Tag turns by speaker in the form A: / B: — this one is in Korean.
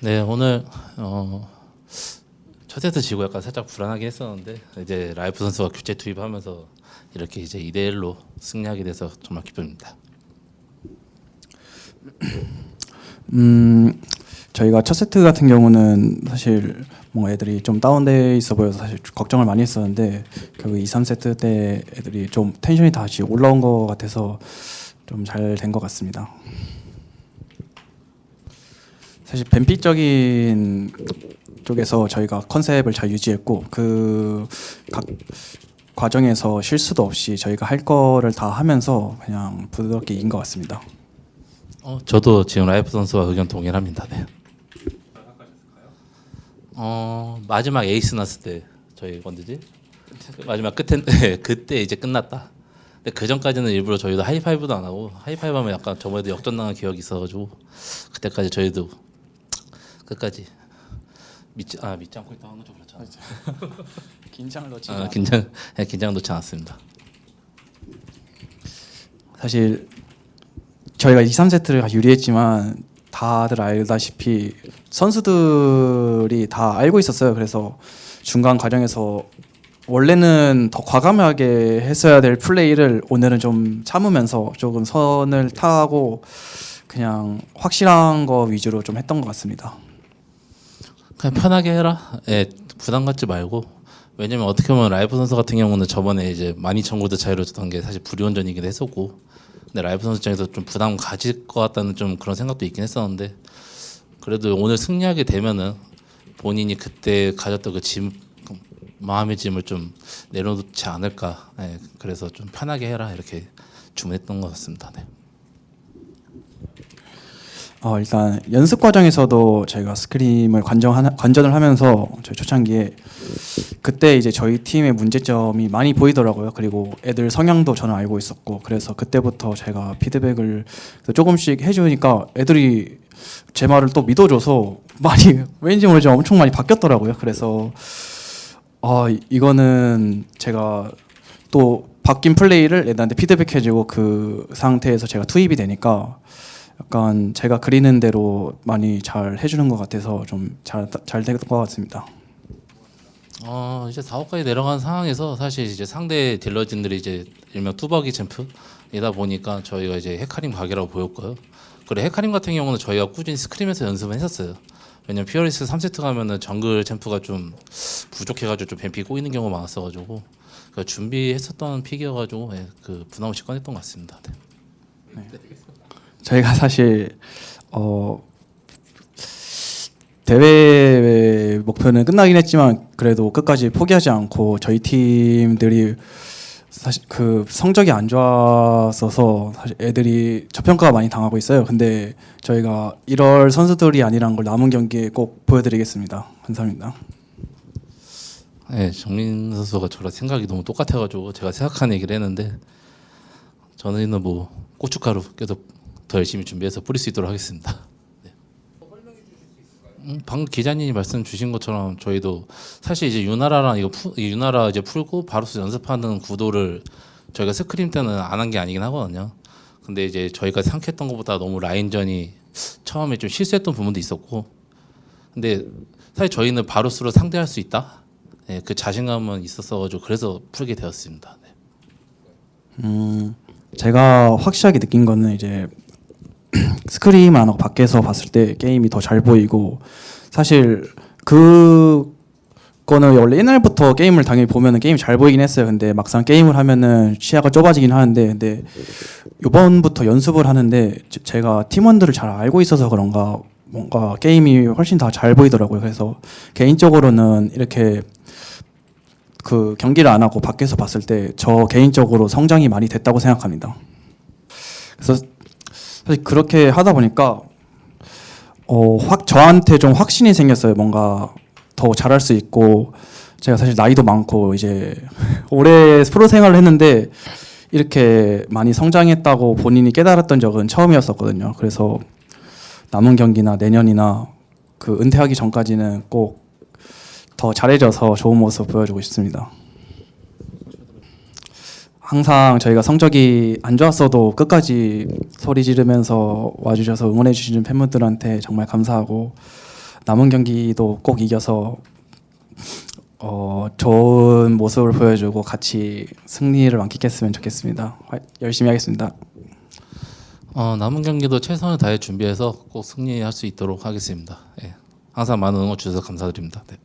A: 네 오늘 어, 첫 세트 지고 약간 살짝 불안하게 했었는데 이제 라이프 선수가 교체 투입하면서 이렇게 이제 2대 1로 승리하게 돼서 정말 기쁩니다.
B: 음 저희가 첫 세트 같은 경우는 사실 뭔가 애들이 좀 다운돼 있어 보여서 사실 걱정을 많이 했었는데 결국 2, 3세트 때 애들이 좀 텐션이 다시 올라온 것 같아서 좀 잘 된 것 같습니다. 사실 뱀픽적인 쪽에서 저희가 컨셉을 잘 유지했고 그 각 과정에서 실수도 없이 저희가 할 거를 다 하면서 그냥 부드럽게 이긴 것 같습니다.
A: 어, 저도 지금 라이프 선수와 의견 동일합니다. 네. 어 마지막 에이스 났을 때 저희 언제지? 마지막 끝에 네, 그때 이제 끝났다. 근데 그 전까지는 일부러 저희도 하이파이브도 안 하고 하이파이브 하면 약간 저번에도 역전당한 기억이 있어가지고 그때까지 저희도 끝까지 믿지 아 믿지 않고 있다 하는 건좀 그렇잖아.
B: 긴장을 넣지
A: 아, 긴장 네, 긴장 놓지 않았습니다.
B: 사실 저희가 2, 3세트를 유리했지만 다들 알다시피 선수들이 다 알고 있었어요. 그래서 중간 과정에서 원래는 더 과감하게 했어야 될 플레이를 오늘은 좀 참으면서 조금 선을 타고 그냥 확실한 거 위주로 좀 했던 것 같습니다.
A: 그냥 편하게 해라. 예, 부담 갖지 말고. 왜냐면 어떻게 보면 라이프 선수 같은 경우는 저번에 이제 12,000구도 차이로 졌던 게 사실 불이원전이긴 했었고, 근데 라이프 선수 입장에서 좀 부담 가질 것 같다는 좀 그런 생각도 있긴 했었는데, 그래도 오늘 승리하게 되면은 본인이 그때 가졌던 그 짐, 그 마음의 짐을 좀 내려놓지 않을까. 예, 그래서 좀 편하게 해라 이렇게 주문했던 것 같습니다. 네.
B: 어, 일단 연습 과정에서도 저희가 스크림을 관전 관전을 하면서 저희 초창기에 그때 이제 저희 팀의 문제점이 많이 보이더라고요. 그리고 애들 성향도 저는 알고 있었고 그래서 그때부터 제가 피드백을 조금씩 해주니까 애들이 제 말을 또 믿어줘서 많이 왠지 모르지 엄청 많이 바뀌었더라고요. 그래서 아 이- 이거는 제가 또 바뀐 플레이를 애들한테 피드백해주고 그 상태에서 제가 투입이 되니까 약간 제가 그리는 대로 많이 잘 해주는 것 같아서 좀 잘잘된것 같습니다.
A: 어 이제 4호까지 내려간 상황에서 사실 이제 상대 딜러진들이 이제 일명 뚜벅이 챔프이다 보니까 저희가 이제 헤카림 가게라고 보였고요. 그리고 헤카림 같은 경우는 저희가 꾸준히 스크림에서 연습을 했었어요. 왜냐면 피어리스 3세트 가면은 정글 챔프가 좀 부족해가지고 좀 뱀피 꼬이는 경우가 많았어가지고 그 준비했었던 픽이어가지고 예, 그 부담 없이 꺼냈던 것 같습니다. 네.
B: 저희가 사실 어 대회 목표는 끝나긴 했지만 그래도 끝까지 포기하지 않고 저희 팀들이 사실 그 성적이 안 좋았어서 사실 애들이 저평가 많이 당하고 있어요. 근데 저희가 이럴 선수들이 아니란 걸 남은 경기에 꼭 보여드리겠습니다. 감사합니다.
A: 네, 정민 선수가 저랑 생각이 너무 똑같아가지고 제가 생각한 얘기를 했는데 저는 뭐 고춧가루 계속 더 열심히 준비해서 뿌릴 수 있도록 하겠습니다. 네. 음, 방금 기자님이 말씀 주신 것처럼 저희도 사실 이제 유나라랑 이거 푸, 이 유나라 이제 풀고 바로스 연습하는 구도를 저희가 스크림 때는 안 한 게 아니긴 하거든요. 근데 이제 저희가 생각했던 것보다 너무 라인전이 처음에 좀 실수했던 부분도 있었고 근데 사실 저희는 바로스로 상대할 수 있다. 네, 그 자신감은 있었어가지고 그래서 풀게 되었습니다. 네.
B: 음, 제가 확실하게 느낀 거는 이제 스크림 안 하고 밖에서 봤을 때 게임이 더 잘 보이고 사실 그 거는 원래 옛날부터 게임을 당연히 보면은 게임이 잘 보이긴 했어요. 근데 막상 게임을 하면은 시야가 좁아지긴 하는데 근데 요번부터 연습을 하는데 제- 제가 팀원들을 잘 알고 있어서 그런가 뭔가 게임이 훨씬 더잘 보이더라고요. 그래서 개인적으로는 이렇게 그 경기를 안 하고 밖에서 봤을 때 저 개인적으로 성장이 많이 됐다고 생각합니다. 그래서 사실 그렇게 하다 보니까 어, 확 저한테 좀 확신이 생겼어요. 뭔가 더 잘할 수 있고 제가 사실 나이도 많고 이제 올해 프로 생활을 했는데 이렇게 많이 성장했다고 본인이 깨달았던 적은 처음이었었거든요. 그래서 남은 경기나 내년이나 그 은퇴하기 전까지는 꼭 더 잘해져서 좋은 모습 보여주고 싶습니다. 항상 저희가 성적이 안 좋았어도 끝까지 소리 지르면서 와주셔서 응원해 주시는 팬분들한테 정말 감사하고 남은 경기도 꼭 이겨서 어, 좋은 모습을 보여주고 같이 승리를 만끽했으면 좋겠습니다. 화- 열심히 하겠습니다.
A: 어, 남은 경기도 최선을 다해 준비해서 꼭 승리할 수 있도록 하겠습니다. 예. 항상 많은 응원 주셔서 감사드립니다. 네.